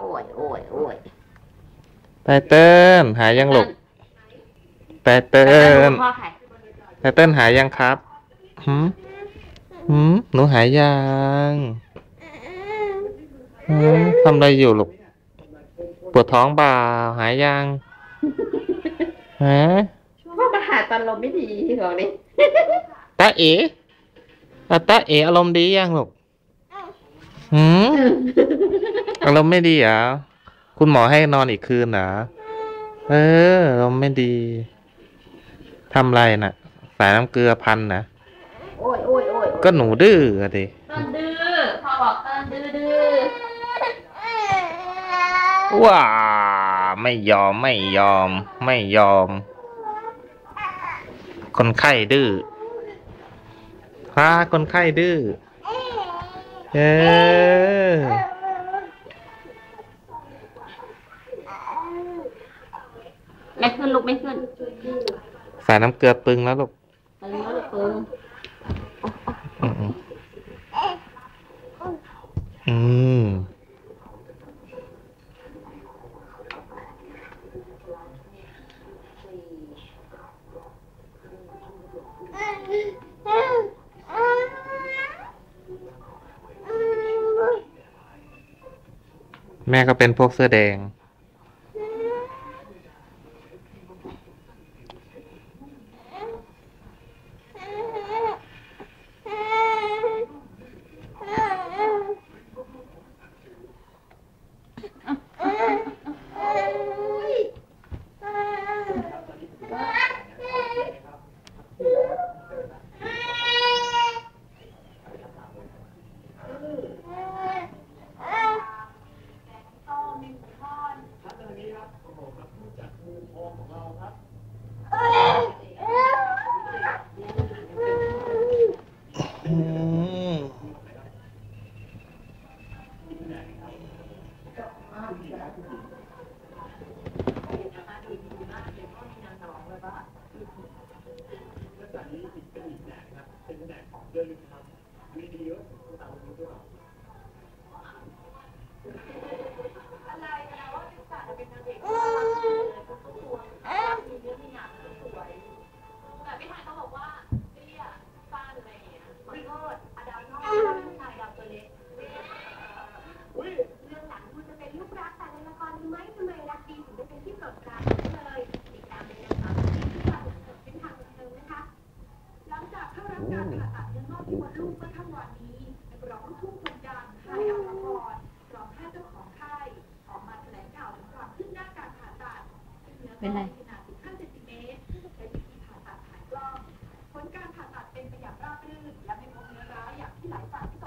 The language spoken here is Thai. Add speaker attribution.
Speaker 1: โอ้ยโอ้ยโอ้ย
Speaker 2: ไตเติ้ลหายยังลูกไตเติ้ล
Speaker 1: พ่อใคร
Speaker 2: ไตเติ้ลหายยังครับหืมหืมหนูหายยังหืมทำอะไรอยู่ลูกปวดท้องเปล่าหายยังฮะ
Speaker 1: พ่อประหารตอนลมไม่ดีบอกนี่
Speaker 2: ตาเอ๋อะตาเอ๋อารมณ์ดียังลูกหืม อารมณ์ไม่ดีเหรอคุณหมอให้นอนอีกคืนเหรอเอออารมณ์ไม่ดีทำไรน่ะ สายน้ำเกลือพันนะ
Speaker 1: โอ้ยโอ้ยโอ้ย
Speaker 2: ก็หนูดื้ออะดิ
Speaker 1: ต้นดื้อพ่อบอกต้นดื้อดื้อ
Speaker 2: ว้าไม่ยอมไม่ยอม ไม่ยอม คนไข้ดื้อพาคนไข้ดื้อเออ
Speaker 1: ไม่ขึ้นลุกไม่ขึ้น
Speaker 2: สายน้ำเกลือตึงแล้วลูก
Speaker 1: ตึงแล้วลูกตึง
Speaker 2: อืมอืมแม่ก็เป็นพวกเสื้อแดง เดินทางไม่ดี
Speaker 3: เยอะตามนี้ด้วยรื่องหลังคุณจะเป็นลูกรักแต่ในละครไหมทำไมรักดีถึงได้เป็นที่โปรดปรานเลย ติดตามในละครที่ว่าเส้นทางบันเทิงนะคะ หลังจากเข้ารับการผ่า ตัดเนื้องอกที่มดลูกเมื่อค่ำวันนี้ร้องลูกทุ่งคนดังค่ายอัลพรร้องแพทย์เจ้าของค่ายออกมาแถลงข่าวถึงความคืบหน้าการผ่าตัดเนื้องอกขนาด15เซนติเมตรใช้วิธีผ่าตัดถ่ายกล้องผลการผ่าตัดเป็นไปอย่างราบรื่นและไม่พบเนื้อร้ายอย่างที่หลายฝ่าย